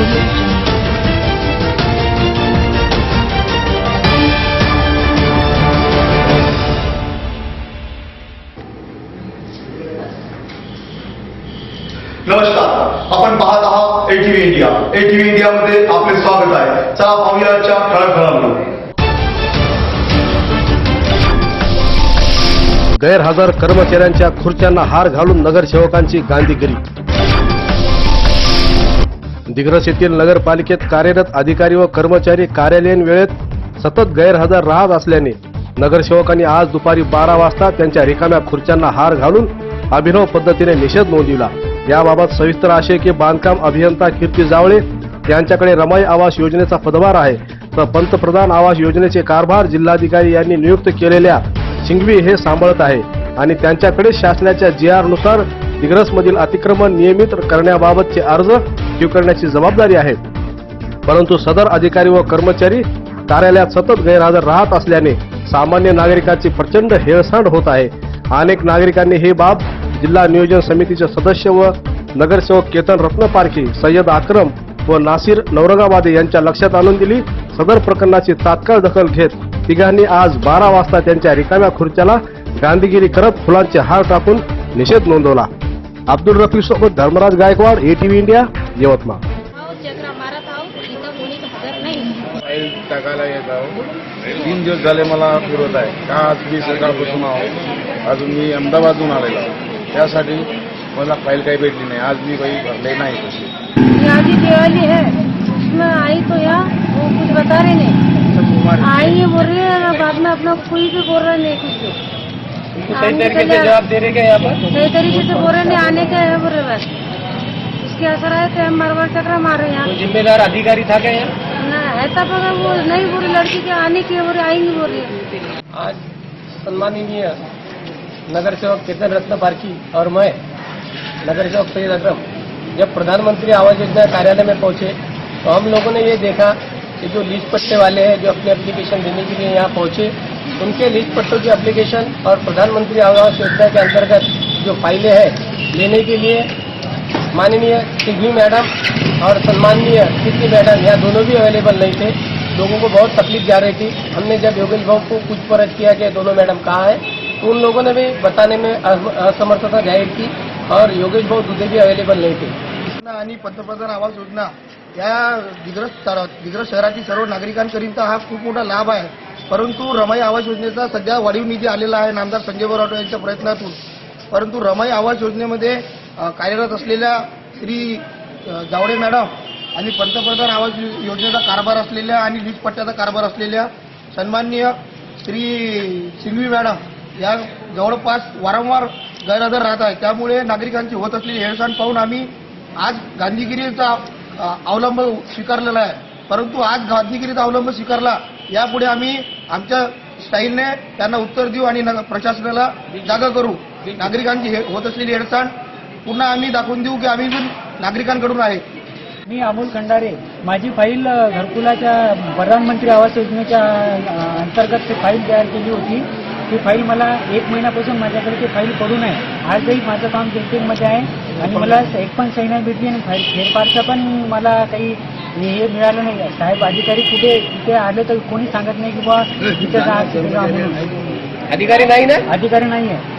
नमस्कार. आपण पाहत आहात एटीव्ही इंडिया एटीव्ही इंडियामध्ये आपले स्वागत आहे. चला गैरहजर कर्मचाऱ्यांच्या खुर्च्यांना हार घालून नगरसेवकांची गांधीगिरी. दिग्रस येथील नगरपालिकेत कार्यरत अधिकारी व कर्मचारी कार्यालयीन वेळेत सतत गैरहजर राहत असल्याने नगरसेवकांनी आज दुपारी बारा वाजता त्यांच्या रिकाम्या खुर्च्यांना हार घालून अभिनव पद्धतीने निषेध नोंदविला. याबाबत सविस्तर असे की बांधकाम अभियंता कीर्ती जावळे यांच्याकडे रमाई आवास योजनेचा पदभार आहे. तर पंतप्रधान आवास योजनेचे कारभार जिल्हाधिकारी यांनी नियुक्त केलेल्या सिंघवी हे सांभाळत आहे आणि त्यांच्याकडे शासनाच्या जी आरनुसार दिग्रसमधील अतिक्रमण नियमित करण्याबाबतचे अर्ज स्वीकारण्याची जबाबदारी आहे. परंतु सदर अधिकारी व कर्मचारी कार्यालयात सतत गैरहजर राहत असल्याने सामान्य नागरिकांची प्रचंड हेळसांड होत आहे. अनेक नागरिकांनी ही बाब जिल्हा नियोजन समितीचे सदस्य व नगरसेवक केतन रत्नपारखी सय्यद आक्रम व नासिर नौरंगाबादे यांच्या लक्षात आणून दिली. सदर प्रकरणाची तात्काळ दखल घेत तिघांनी आज बारा वाजता त्यांच्या रिकाम्या खुर्च्याला गांधीगिरी करत फुलांचे हार टाकून निषेध नोंदवला. अब्दुल रफी सोबत Dharmaraj Gaikwad ATV India Yavatmal. File टाकायला येत आहो. तीन दिवस झाले मला फिरवत आहे. का आज मी सकाळपासून आहो? अजून मी अहमदाबादहून आलेलो आहो. त्यासाठी मला फाईल काही भेटली नाही. आज मी काही भरले नाही तशी की दिवाली है उसमें आई तो यहाँ वो कुछ बता रहे नहीं. आई ये बोल रही है बाद में अपना कोई भी बोल रहा नहीं कुछ सही तरीके से जवाब दे रहे यहाँ पर? सही तरीके से बोल रहे नहीं आने का है बोल रहे बस. उसके असर थे हम मरवर चक्रा मारे यहाँ जिम्मेदार अधिकारी था क्या यहाँ है तब अगर वो नहीं बोल लड़की के आने की है, बोल आएँगी बोल रही। है आज सम्माननीय नगर सेवक केतन रत्न पारखी और मैं नगर सेवक सैयद अकरम जब प्रधानमंत्री आवास योजना कार्यालय में पहुँचे तो हम लोगों ने ये देखा कि जो लीज पट्टे वाले हैं जो अपने एप्लीकेशन देने के लिए यहाँ पहुँचे उनके लीज पट्टों की एप्लीकेशन और प्रधानमंत्री आवास योजना के अंतर्गत जो फाइलें हैं लेने के लिए माननीय सिंघवी मैडम और सम्माननीय कीर्ति मैडम यहाँ दोनों भी अवेलेबल नहीं थे। लोगों को बहुत तकलीफ जा रही थी। हमने जब योगेश भाव को कुछ पूछपरछ किया कि दोनों मैडम कहाँ है तो उन लोगों ने भी बताने में असमर्थता जाहिर की और योगेश भाव दुधे भी अवेलेबल नहीं थे। योजना आणि पंतप्रधान आवास योजना या दिग्रस दिग्रस शहरातील सर्व नागरिकांकरिता हा खूप मोठा लाभ आहे. परंतु रमाई आवास योजनेचा सध्या वाढीव निधी आलेला आहे नामदार संजय बोराटो यांच्या प्रयत्नातून. परंतु रमाई आवास योजनेमध्ये कार्यरत असलेल्या श्री जावडे मॅडम आणि पंतप्रधान आवास योजनेचा कारभार असलेल्या आणि लीज पट्ट्याचा कारभार असलेल्या सन्माननीय श्री सिंघवी मॅडम या जवळपास वारंवार गैरहजर राहत आहे त्यामुळे नागरिकांची होत असलेली हेळसांड पाहून आम्ही आज गांधीगिरीचा अवलंब स्वीकारलेला आहे. परंतु आज गांधीगिरीचा अवलंब स्वीकारला यापुढे आम्ही आमच्या स्टाईलने त्यांना उत्तर देऊ आणि नग- प्रशासनाला जागा करू. नागरिकांची हे- होत असलेली हेळसांड पुन्हा आम्ही दाखवून देऊ की आम्ही पण नागरिकांकडून आहे. मी अमोल खंडारे माझी फाईल घरकुलाच्या प्रधानमंत्री आवास योजनेच्या अंतर्गत ती फाईल तयार केली होती. ती फाईल मला एक महिन्यापासून माझ्याकडे ती फाईल पडून आहे. आजही माझं काममध्ये आहे आणि मला एक पण सही नाही भेटली आणि फाईल फेरफारचं पण मला काही हे मिळालं नाही. साहेब अधिकारी कुठे तिथे आले तर कोणी सांगत नाही की बा तिथे जा तिथे जा म्हणून. अधिकारी नाही ना? अधिकारी नाही आहे